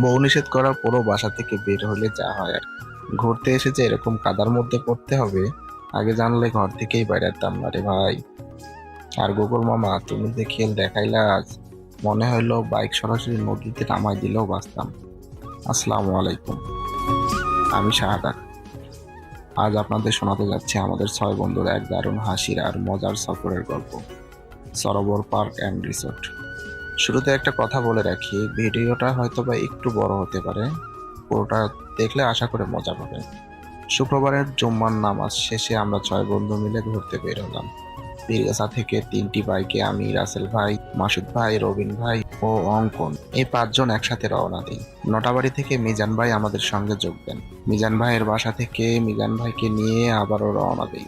বউ নিষেধ করার পরও বাসা থেকে বের হলে যা হয় আর ঘুরতে এসে যে এরকম কাদার মধ্যে পড়তে হবে, আগে জানলে ঘর থেকেই বেড়াতাম না রে ভাই। আর গোকুল মামা, তুমি যে খেল দেখাইলে আজ, মনে হইল বাইক সরাসরি নদীতে নামাই দিলেও বাঁচতাম। আসসালামু আলাইকুম। আমি শাহাদাত। আজ আপনাদের শোনাতে যাচ্ছি আমাদের ছয় বন্ধুর এক দারুণ হাসির আর মজার সফরের গল্প। Sarobar park and resort. শুরুতে একটা কথা বলে রাখি, ভিডিওটা হয়তো বা একটু বড় হতে পারে। পুরোটা দেখলে আশা করে মজা পাবেন শুক্রবারের জুম্মার নামাজ শেষে আমরা ছয় বন্ধু মিলে ঘুরতে বের হলাম। পীরগাছা থেকে তিনটি বাইকে আমি, রাসেল ভাই, মাসুদ ভাই, রবিন ভাই ও অঙ্কন এই পাঁচজন একসাথে রওনা দিই। নটাবাড়ি থেকে মিজান ভাই আমাদের সঙ্গে যোগ দেন। মিজান ভাইয়ের বাসা থেকে মিজান ভাইকে নিয়ে আবারও রওনা দিই।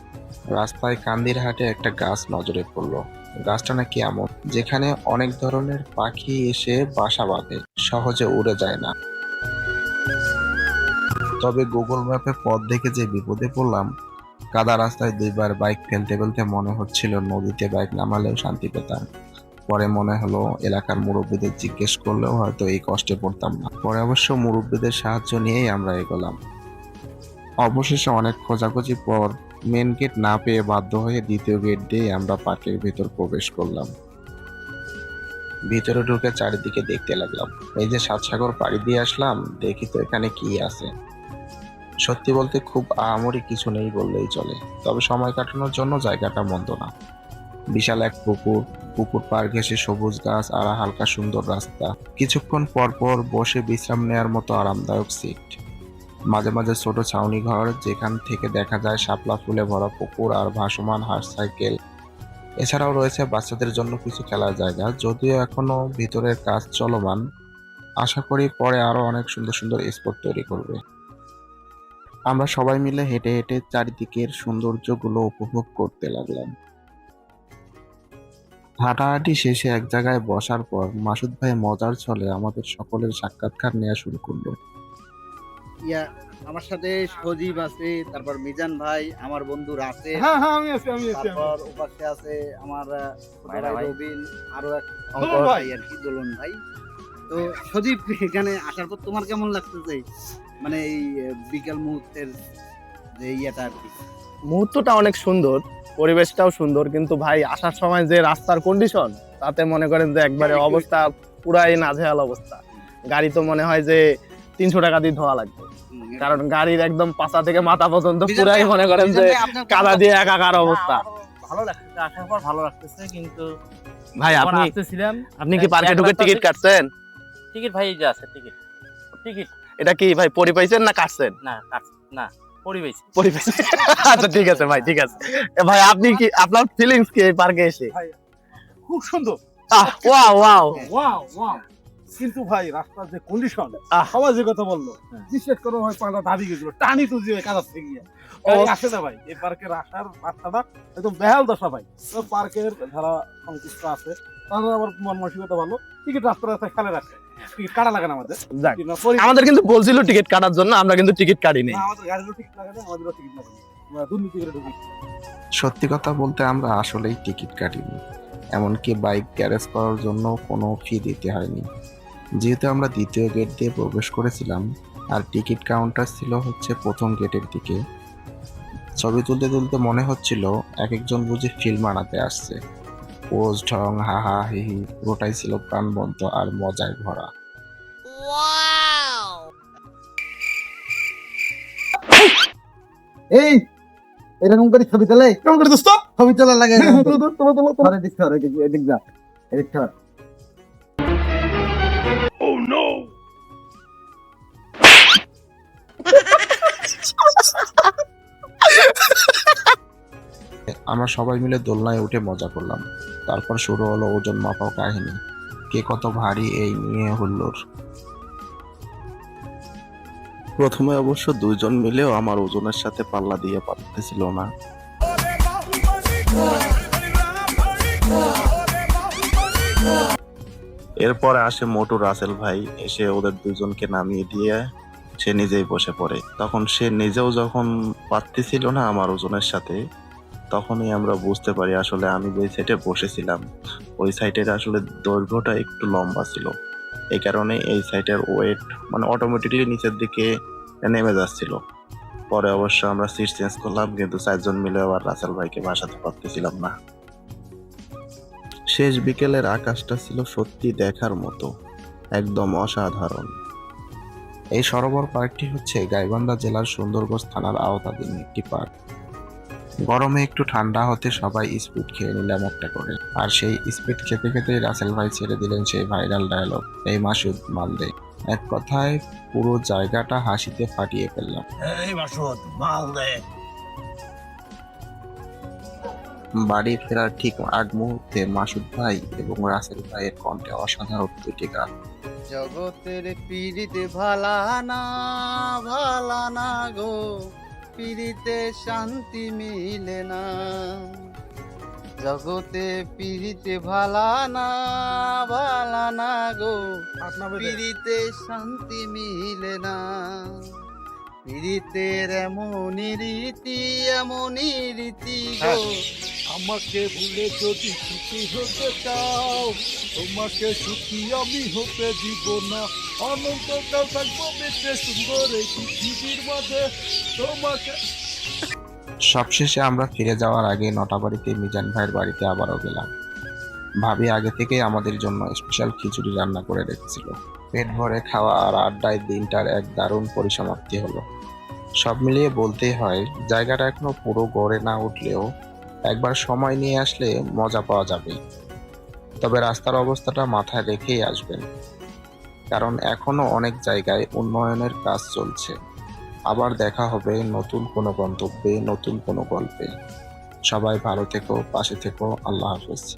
রাস্তায় কান্দির হাটে একটা গাছ নজরে পড়ল। গাছটা নাকি এমন, যেখানে অনেক ধরনের পাখি এসে বাসা বাঁধে, সহজে উড়ে যায় না। তবে গুগল ম্যাপে পথ দেখে যে বিপদে পড়লাম, কাদা রাস্তায় দুইবার বাইক ফেলতে ফেলতে মনে হচ্ছিল নদীতে বাইক নামালেও শান্তি পেতাম। পরে মনে হলো এলাকার মুরব্বীদের জিজ্ঞেস করলেও হয়তো এই কষ্টে পড়তাম না। পরে অবশ্য মুরব্বীদের সাহায্য নিয়েই আমরা এগোলাম। অবশেষে অনেক খোঁজাখুঁজি পর মেন গেট না পেয়ে বাধ্য হয়ে দ্বিতীয় গেট দিয়ে আমরা পার্কের ভেতর প্রবেশ করলাম। ভিতরে ঢুকে চারিদিকে দেখতে লাগলাম। এই যে সাতসাগর পাড়ি দিয়ে আসলাম, দেখি তো এখানে কি আছে। সত্যি বলতে খুব আহামরি কিছু নেই বললেই চলে, তবে সময় কাটানোর জন্য জায়গাটা মন্দ না। বিশাল এক পুকুর পুকুর পার ঘেঁষে সবুজ গাছ আর হালকা সুন্দর রাস্তা। কিছুক্ষণ পর পর বসে বিশ্রাম নেওয়ার মতো আরামদায়ক সিট মাঝে মাঝে ছোট ছাউনি ঘর যেখান থেকে দেখা যায় শাপলা ফুলে ভরা পুকুর আর ভাসমান হাঁস সাইকেল। এছাড়াও রয়েছে বাচ্চাদের জন্য কিছু খেলার জায়গা, যদিও এখনও ভিতরের কাজ চলমান। আশা করি পরে আরও অনেক সুন্দর সুন্দর স্পট তৈরি করবে। আমরা সবাই মিলে হেঁটে হেঁটে চারিদিকের সৌন্দর্যগুলো উপভোগ করতে লাগলাম। হাঁটাহাঁটি শেষে এক জায়গায় বসার পর মাসুদ ভাই মজার ছলে আমাদের সকলের সাক্ষাৎকার নেওয়া শুরু করল। ইয়া আমার সাথে সজীব আছে তারপর মিজান ভাই আমার বন্ধু হ্যাঁ হ্যাঁ আমি আছি আমি আছি তারপর ওপাশে আছে আমার ভাইরা ভাই। রবিন আরও এক ভাই। ভাই আর কি দোলন ভাই। তো সজীব এখানে আসার পর তোমার কেমন লাগতেছে? মানে এই বিকাল মুহূর্তের যে ইয়েটা আর কি। মুহূর্তটা অনেক সুন্দর পরিবেশটাও সুন্দর কিন্তু ভাই আসার সময় যে রাস্তার কন্ডিশন তাতে মনে করেন যে একবারে অবস্থা পুরাই নাজেহাল অবস্থা। গাড়ি তো মনে হয় যে তিনশো টাকা দিয়ে ধোয়া লাগবে। কারণ গাড়ির একদম পাতা থেকে মাথা পর্যন্ত পুরাই মনে করেন যে কাদা দিয়ে একাকার অবস্থা। ভালো লাগতেছে আসার পর ভালো লাগতেছে কিন্তু ভাই আপনি আপনি কি পার্কে ঢুকে টিকিট কাটছেন? টিকিট ভাই এই যে আছে টিকিট। টিকিট। এটা কি ভাই পরি পাইছেন না কাটছেন? না না আচ্ছা ঠিক আছে ভাই ঠিক আছে। ভাই আপনি কি আপনার ফিলিংস কি এই পার্কে এসে? খুব সুন্দর। আহ ওয়াও ওয়াও ওয়াও ওয়াও কিন্তু ভাই রাস্তার যে কন্ডিশন। সবাই যে কথা বলল। বিশ্বাস করো ভাই পাটা দাবি গেছিল টানি তো দিয়ে থেকে গিয়ে ও। গাড়ি আসে না ভাই এই পার্কের আসার রাস্তাটা একদম বেহাল দশা ভাই তো পার্কের যারা সংশ্লিষ্ট আছে তাদের আবার মন মানসিকতা ভালো টিকিট রাস্তা রাস্তায় খেলে রাখে টিকিট কাটা লাগে না আমাদের কিন্তু আমাদের কিন্তু বলছিল টিকিট কাটার জন্য আমরা কিন্তু টিকিট কাটিনি আমাদের গাড়িরও টিকিট লাগে না আমাদেরও টিকিট লাগে না। দুর্নীতি করে ঢুকি সত্যি কথা বলতে আমরা আসলেই টিকিট কাটিনি এমনকি বাইক গ্যারেজ করার জন্য কোনো ফি দিতে হয়নি যেহেতু আমরা দ্বিতীয় গেট দিয়ে প্রবেশ করেছিলাম আর টিকিট কাউন্টার ছিল হচ্ছে প্রথম গেটের দিকে। ছবি তুলতে তুলতে মনে হচ্ছিল এক একজন বুঝে ফিল্ম আনাতে আসছে। পোজ ঢং হাহা হিহি পুরোটাই ছিল প্রাণবন্ত আর মজায় ভরা। এই এরকম করে ছবি তোলে? কেমন করে দোস্ত? ছবি তোলা লাগে তোমার তোমার তোমার ঘরে দেখতে হবে এদিক ধর। আমরা সবাই মিলে দোলনায় উঠে মজা করলাম। তারপর শুরু হলো ওজন মাপাও কাহিনী। কে কত ভারী এই নিয়ে হুল্লোড়। প্রথমে অবশ্য দুইজন মিলেও আমার ওজনের সাথে পাল্লা দিয়ে পারতেছিল না। এরপরে আসে মোটু রাসেল ভাই, এসে ওদের দুজনকে নামিয়ে দিয়ে সে নিজেই বসে পড়ে। তখন সে নিজেও যখন পারতেছিল না আমার ওজনের সাথে তখনই আমরা বুঝতে পারি আসলে আমি যে সাইডে বসেছিলাম, ওই সাইডের আসলে দৈর্ঘ্যটা একটু লম্বা ছিল। এই কারণে এই সাইটের ওয়েট মানে অটোমেটিকলি নিচের দিকে নেমে যাচ্ছিল। পরে অবশ্য আমরা সিট চেঞ্জ করলাম, কিন্তু চারজন মিলে আবার রাসেল ভাইকে বাসাতে পারতেছিলাম না। শেষ বিকেলের আকাশটা ছিল সত্যি দেখার মতো, একদম অসাধারণ। এই সরোবর পার্কটি হচ্ছে গাইবান্ধা জেলার সুন্দরগঞ্জ থানার আওতাধীন একটি পার্ক। গরমে একটু ঠান্ডা হতে সবাই স্পিড খেয়ে নিলাম একটা করে। আর সেই স্পিড খেতে খেতেই রাসেল ভাই ছেড়ে দিলেন সেই ভাইরাল ডায়লগ এই মাসুদ মালদে। এক কথায় পুরো জায়গাটা হাসিতে ফাটিয়ে ফেললাম। এই মাসুদ মাল বাড়ি ফেরার ঠিক আগ মুহূর্তে মাসুদ ভাই এবং রাসেল ভাইয়ের কণ্ঠে অসাধারণ দুটি গান জগতের পিড়িতে ভালানা ভালানা গো। পিড়িতে শান্তি মিলে না। জগতে পিড়িতে ভালানা ভালানা গো। পিড়িতে শান্তি মিলে না। পিড়িতের এমনই রীতি এমনই রীতি গো। আমাকে ভুলে যদি সুখী হতে চাও, তোমাকে সুখী আমি হতে দিব না। অনন্তকাল থাকব বেঁচে, সুন্দর এই পৃথিবীর মাঝে। তোমাকে সবশেষে আমরা ফিরে যাওয়ার আগে নটাবাড়িতে মিজান ভাইয়ের বাড়িতে আবারও গেলাম। ভাবি আগে থেকেই আমাদের জন্য স্পেশাল খিচুড়ি রান্না করে রেখেছিল। পেট ভরে খাওয়া আর আড্ডায় দিনটার এক দারুণ পরিসমাপ্তি হলো। সব মিলিয়ে বলতেই হয়, জায়গাটা এখনও পুরো গড়ে না উঠলেও একবার সময় নিয়ে আসলে মজা পাওয়া যাবে। তবে রাস্তার অবস্থাটা মাথায় রেখেই আসবেন। কারণ এখনও অনেক জায়গায় উন্নয়নের কাজ চলছে। আবার দেখা হবে নতুন কোনো গন্তব্যে, নতুন কোনো গল্পে। সবাই ভালো থেকো, পাশে থেকো। আল্লাহ হাফেজ।